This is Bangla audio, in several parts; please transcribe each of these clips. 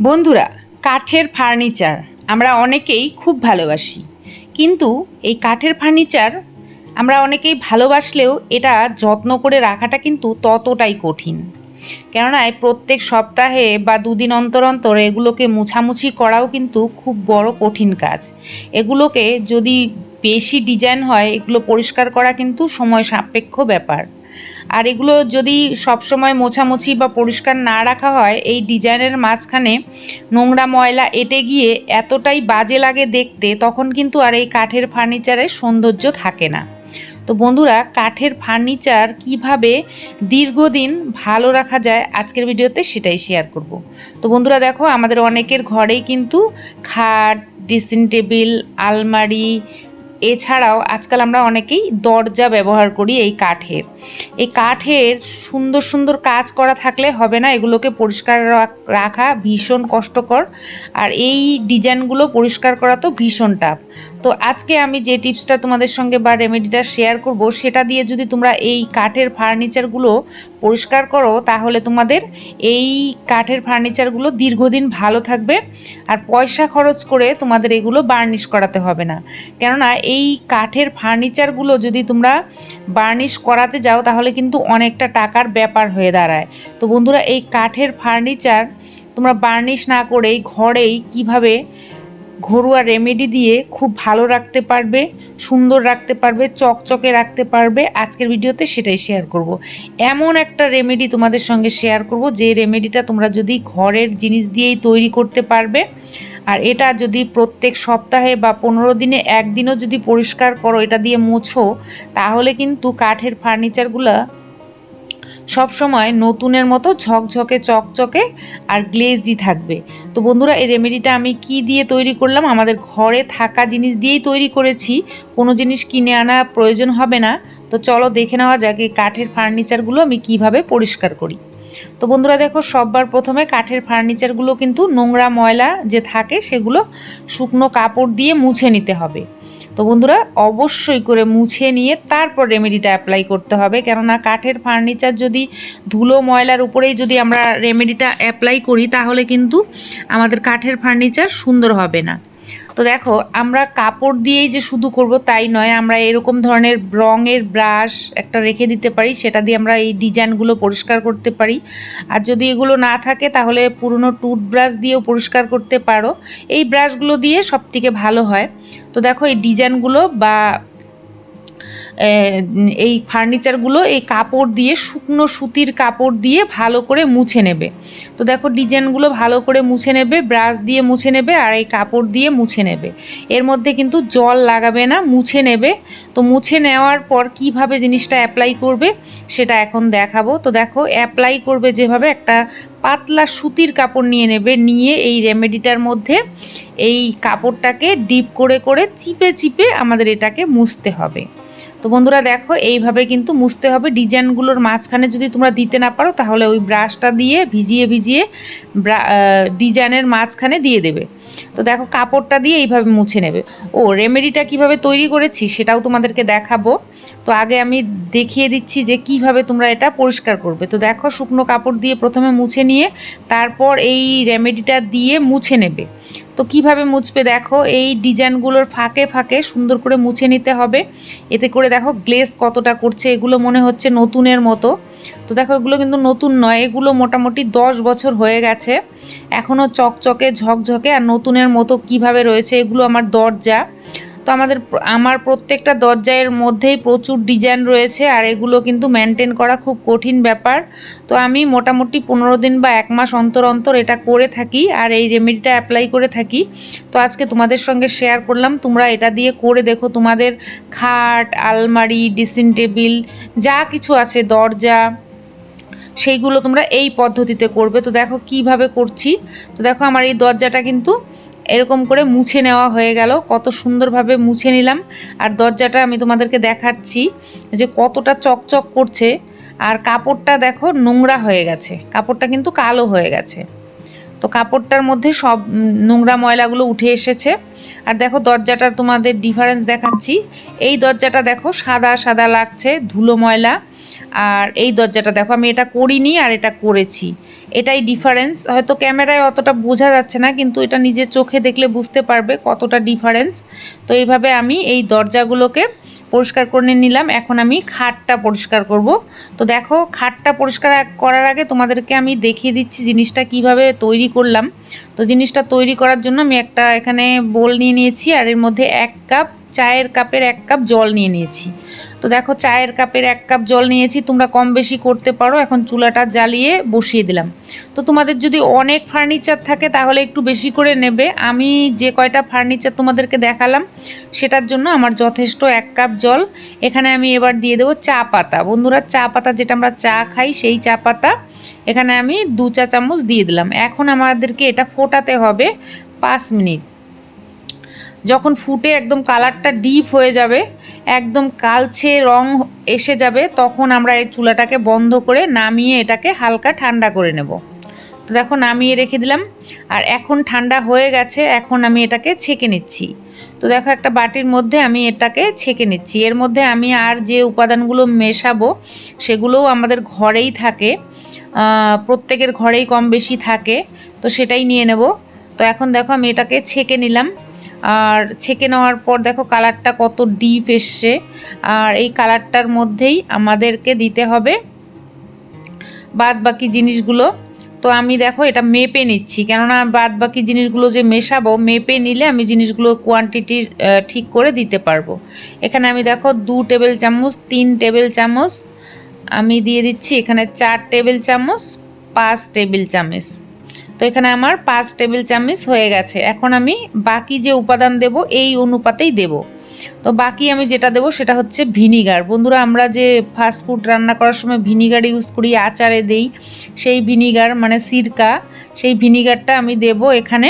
বন্ধুরা, কাঠের ফার্নিচার আমরা অনেকেই খুব ভালোবাসি। কিন্তু এই কাঠের ফার্নিচার আমরা অনেকেই ভালোবাসলেও এটা যত্ন করে রাখাটা কিন্তু ততটাই কঠিন। কেননা প্রত্যেক সপ্তাহে বা দুদিন অন্তর অন্তর এগুলোকে মুছামুছি করাও কিন্তু খুব বড় কঠিন কাজ। এগুলোকে যদি বেশি ডিজাইন হয়, এগুলো পরিষ্কার করা কিন্তু সময় সাপেক্ষ ব্যাপার। আর এগুলো যদি সবসময় মোছামুছি বা পরিষ্কার না রাখা হয়, এই ডিজাইনের মাঝখানে নোংরা ময়লা এঁটে গিয়ে এতটাই বাজে লাগে দেখতে, তখন কিন্তু আর এই কাঠের ফার্নিচারের সৌন্দর্য থাকে না। তো বন্ধুরা, কাঠের ফার্নিচার কীভাবে দীর্ঘদিন ভালো রাখা যায় আজকের ভিডিওতে সেটাই শেয়ার করব। তো বন্ধুরা দেখো, আমাদের অনেকের ঘরেই কিন্তু খাট ড্রেসিং টেবিল আলমারি এছাড়াও আজকাল আমরা অনেকেই দরজা ব্যবহার করি এই কাঠের। এই কাঠের সুন্দর সুন্দর কাজ করা থাকলে হবে না, এগুলোকে পরিষ্কার রাখ- ভীষণ কষ্টকর আর এই ডিজাইনগুলো পরিষ্কার করা তো ভীষণ টাফ তো আজকে আমি যে টিপসটা তোমাদের সঙ্গে বা রেমেডিটা শেয়ার করব, সেটা দিয়ে যদি তোমরা এই কাঠের ফার্নিচারগুলো পরিষ্কার করো, তাহলে তোমাদের এই কাঠের ফার্নিচারগুলো দীর্ঘদিন ভালো থাকবে আর পয়সা খরচ করে তোমাদের এগুলো বার্নিশ করাতে হবে না। কেননা এই কাঠের ফার্নিচারগুলো যদি তোমরা বার্নিশ করাতে যাও, তাহলে কিন্তু অনেকটা টাকার ব্যাপার হয়ে দাঁড়ায়। তো বন্ধুরা, এই কাঠের ফার্নিচার তোমরা বার্নিশ না করেই, ঘরেই কীভাবে ঘরোয়া রেমেডি দিয়ে খুব ভালো রাখতে পারবে, সুন্দর রাখতে পারবে, চকচকে রাখতে পারবে আজকের ভিডিওতে সেটাই শেয়ার করব। এমন একটা রেমেডি তোমাদের সঙ্গে শেয়ার করব, যে রেমেডিটা তোমরা যদি ঘরের জিনিস দিয়েই তৈরি করতে পারবে, আর এটা যদি প্রত্যেক সপ্তাহে বা পনেরো দিনে একদিনও যদি পরিষ্কার করো, এটা দিয়ে মোছো, তাহলে কিন্তু কাঠের ফার্নিচারগুলো সব সময় নতুনের মতো ঝকঝকে, চকচকে আর গ্লেজি থাকবে। তো বন্ধুরা, এই রেমেডিটা আমি কি দিয়ে তৈরি করলাম? আমাদের ঘরে থাকা জিনিস দিয়েই তৈরি করেছি। কোনো জিনিস কিনে আনা প্রয়োজন হবে না। তো চলো দেখে নেওয়া যাক এই কাঠের ফার্নিচারগুলো আমি কীভাবে পরিষ্কার করি। তো বন্ধুরা দেখো, সববার প্রথমে কাঠের ফার্নিচারগুলো কিন্তু নোংরা ময়লা যে থাকে সেগুলো শুকনো কাপড় দিয়ে মুছে নিতে হবে। তো বন্ধুরা, অবশ্যই করে মুছে নিয়ে তারপর রেমেডিটা অ্যাপ্লাই করতে হবে। কেননা কাঠের ফার্নিচার যদি ধুলো ময়লার উপরেই যদি আমরা রেমেডিটা অ্যাপ্লাই করি, তাহলে কিন্তু আমাদের কাঠের ফার্নিচার সুন্দর হবে না। তো দেখো, আমরা কাপড় দিয়েই যে শুধু করব তাই নয়, আমরা এরকম ধরনের রঙের ব্রাশ একটা রেখে দিতে পারি, সেটা দিয়ে আমরা এই ডিজাইনগুলো পরিষ্কার করতে পারি। আর যদি এগুলো না থাকে, তাহলে পুরনো টুথব্রাশ দিয়েও পরিষ্কার করতে পারো। এই ব্রাশগুলো দিয়ে সবথেকে ভালো হয়। তো দেখো, এই ডিজাইনগুলো বা এই ফার্নিচারগুলো এই কাপড় দিয়ে, শুকনো সুতির কাপড় দিয়ে ভালো করে মুছে নেবে। তো দেখো ডিজাইনগুলো ভালো করে মুছে নেবে ব্রাশ দিয়ে মুছে নেবে আর এই কাপড় দিয়ে মুছে নেবে। এর মধ্যে কিন্তু জল লাগাবে না, মুছে নেবে। তো মুছে নেওয়ার পর কীভাবে জিনিসটা অ্যাপ্লাই করবে, সেটা এখন দেখাবো। তো দেখো অ্যাপ্লাই করবে যেভাবে একটা পাতলা সুতির কাপড় নিয়ে নেবে, নিয়ে এই রেমেডিটার মধ্যে এই কাপড়টাকে ডিপ করে করে চিপে চিপে আমাদের এটাকে মুছতে হবে। তো বন্ধুরা দেখো, এইভাবে কিন্তু মুছতে হবে। ডিজাইনগুলোর মাঝখানে যদি তোমরা দিতে না পারো, তাহলে ওই ব্রাশটা দিয়ে ভিজিয়ে ভিজিয়ে ডিজাইনের মাঝখানে দিয়ে দেবে। তো দেখো, কাপড়টা দিয়ে এইভাবে মুছে নেবে। ও, রেমেডিটা কীভাবে তৈরি করেছি সেটাও তোমাদেরকে দেখাবো। তো আগে আমি দেখিয়ে দিচ্ছি যে কীভাবে তোমরা এটা পরিষ্কার করবে। তো দেখো, শুকনো কাপড় দিয়ে প্রথমে মুছে নিয়ে তারপর এই রেমেডিটা দিয়ে মুছে নেবে। তো কীভাবে মুছবে দেখো, এই ডিজাইনগুলোর ফাঁকে ফাঁকে সুন্দর করে মুছে নিতে হবে। এতে করে দেখো গ্লেস কতটা করছে, এগুলো মনে হচ্ছে নতুনের মতো। তো দেখো, এগুলো কিন্তু নতুন নয়, এগুলো মোটামুটি দশ বছর হয়ে গেছে। এখনও চকচকে, ঝকঝকে, আর নতুনের মতো কীভাবে রয়েছে, এগুলো আমার দরজা। তো আমাদের আমার প্রত্যেকটা দরজায়ের মধ্যেই প্রচুর ডিজাইন রয়েছে আর এগুলো কিন্তু মেনটেন করা খুব কঠিন ব্যাপার। তো আমি মোটামুটি পনেরো দিন বা এক মাস অন্তর অন্তর এটা করে থাকি আর এই রেমেডিটা অ্যাপ্লাই করে থাকি। তো আজকে তোমাদের সঙ্গে শেয়ার করলাম, তোমরা এটা দিয়ে করে দেখো তোমাদের খাট, আলমারি ড্রেসিং টেবিল যা কিছু আছে, দরজা, সেইগুলো তোমরা এই পদ্ধতিতে করবে। তো দেখো কীভাবে করছি। তো দেখো আমার এই দরজাটা কিন্তু এরকম করে মুছে নেওয়া হয়ে গেল। কত সুন্দরভাবে মুছে নিলাম। আর দরজাটা আমি তোমাদেরকে দেখাচ্ছি যে কতটা চকচক করছে। আর কাপড়টা দেখো নোংরা হয়ে গেছে। কাপড়টা কিন্তু কালো হয়ে গেছে। তো কাপড়টার মধ্যে সব নোংরা ময়লাগুলো উঠে এসেছে। আর দেখো দরজাটার তোমাদের ডিফারেন্স দেখাচ্ছি। এই দরজাটা দেখো সাদা সাদা লাগছে ধুলো ময়লা। আর এই দরজাটা দেখো, আমি এটা করিনি আর এটা করেছি। এটাই ডিফারেন্স হয়তো ক্যামেরায় অতটা বোঝা যাচ্ছে না, কিন্তু এটা নিজের চোখে দেখলে বুঝতে পারবে কতটা ডিফারেন্স তো এইভাবে আমি এই দরজাগুলোকে পরিষ্কার করে নিলাম। এখন আমি খাটটা পরিষ্কার করব। তো দেখো, খাটটা পরিষ্কার করার আগে তোমাদেরকে আমি দেখিয়ে দিচ্ছি জিনিসটা কীভাবে তৈরি করলাম। তো জিনিসটা তৈরি করার জন্য আমি একটা এখানে বোল নিয়ে নিয়েছি আর এর মধ্যে এক কাপ চায়ের কাপের এক কাপ জল নিয়ে নিয়েছি। তো দেখো, চায়ের কাপের এক কাপ জল নিয়েছি, তোমরা কম বেশি করতে পারো। এখন চুলাটা জ্বালিয়ে বসিয়ে দিলাম। তো তোমাদের যদি অনেক ফার্নিচার থাকে, তাহলে একটু বেশি করে নেবে। আমি যে কয়টা ফার্নিচার তোমাদেরকে দেখালাম, সেটার জন্য আমার যথেষ্ট এক কাপ জল। এখানে আমি এবার দিয়ে দেবো চা পাতা। বন্ধুরা, চা পাতা যেটা আমরা চা খাই, সেই চা পাতা এখানে আমি দু চা চামচ দিয়ে দিলাম। এখন আমাদেরকে এটা ফোটাতে হবে পাঁচ মিনিট। যখন ফুটে একদম কালারটা ডিপ হয়ে যাবে, একদম কালছে রং এসে যাবে, তখন আমরা এই চুলাটাকে বন্ধ করে নামিয়ে এটাকে হালকা ঠান্ডা করে নেব। তো দেখো নামিয়ে রেখে দিলাম, আর এখন ঠান্ডা হয়ে গেছে, এখন আমি এটাকে ছেঁকে নিচ্ছি। তো দেখো একটা বাটির মধ্যে আমি এটাকে ছেঁকে নিচ্ছি। এর মধ্যে আমি আর যে উপাদানগুলো মেশাবো, সেগুলোও আমাদের ঘরেই থাকে প্রত্যেকের ঘরেই কম বেশি থাকে, তো সেটাই নিয়ে নেব। তো এখন দেখো আমি এটাকে ছেঁকে নিলাম। আর ছেঁকে নেওয়ার পর দেখো কালারটা কত ডিপ এসছে। আর এই কালারটার মধ্যেই আমাদেরকে দিতে হবে বাদ বাকি জিনিসগুলো। তো আমি দেখো এটা মেপে নিচ্ছি, কেননা বাদ বাকি জিনিসগুলো যে মেশাবো, মেপে নিলে আমি জিনিসগুলো কোয়ান্টিটি ঠিক করে দিতে পারব। এখানে আমি দেখো দু টেবিল চামচ, তিন টেবিল চামচ, আমি দিয়ে দিচ্ছি এখানে চার টেবিল চামচ, পাঁচ টেবিল চামচ। তো এখানে আমার পাঁচ টেবিল চামচ হয়ে গেছে। এখন আমি বাকি যে উপাদান দেব, এই অনুপাতেই দেব। তো বাকি আমি যেটা দেবো সেটা হচ্ছে ভিনিগার। বন্ধুরা, আমরা যে ফাস্টফুড রান্না করার সময় ভিনিগার ইউজ করি, আচারে দেই, সেই ভিনিগার মানে সিরকা, সেই ভিনিগারটা আমি দেব এখানে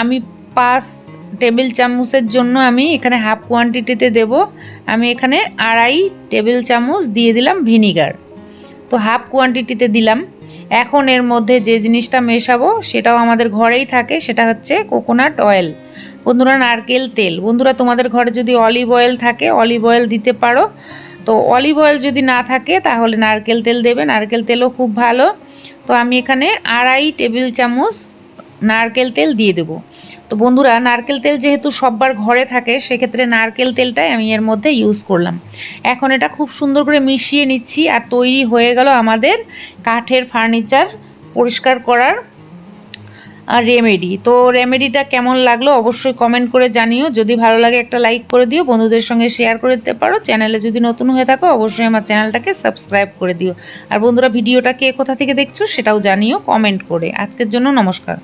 আমি পাঁচ টেবিল চামচের জন্য আমি এখানে হাফ কোয়ান্টিটিতে দেব। আমি এখানে আড়াই টেবিল চামচ দিয়ে দিলাম ভিনিগার। তো হাফ কোয়ান্টিটিতে দিলাম। এখন এর মধ্যে যে জিনিসটা মেশাবো সেটাও আমাদের ঘরেই থাকে, সেটা হচ্ছে কোকোনাট অয়েল বন্ধুরা, নারকেল তেল। বন্ধুরা, তোমাদের ঘরে যদি অলিভ অয়েল থাকে অলিভ অয়েল দিতে পারো। তো অলিভ অয়েল যদি না থাকে, তাহলে নারকেল তেল দেবে। নারকেল তেলও খুব ভালো। তো আমি এখানে আড়াই টেবিল চামচ নারকেল তেল দিয়ে দেবো। তো বন্ধুরা, নারকেল তেল যেহেতু সববার ঘরে থাকে, সেক্ষেত্রে নারকেল তেলটাই আমি এর মধ্যে ইউজ করলাম। এখন এটা খুব সুন্দর করে মিশিয়ে নিচ্ছি আর তৈরি হয়ে গেল আমাদের কাঠের ফার্নিচার পরিষ্কার করার আর রেমেডি তো রেমেডিটা কেমন লাগল অবশ্যই কমেন্ট করে জানিও। যদি ভালো লাগে একটা লাইক করে দিও, বন্ধুদের সঙ্গে শেয়ার করে দিতে পারো। চ্যানেলে যদি নতুন হয়ে থাকো, অবশ্যই আমার চ্যানেলটাকে সাবস্ক্রাইব করে দিও। আর বন্ধুরা, ভিডিওটা কে কোথা থেকে দেখছ সেটাও জানিও কমেন্ট করে। আজকের জন্য নমস্কার।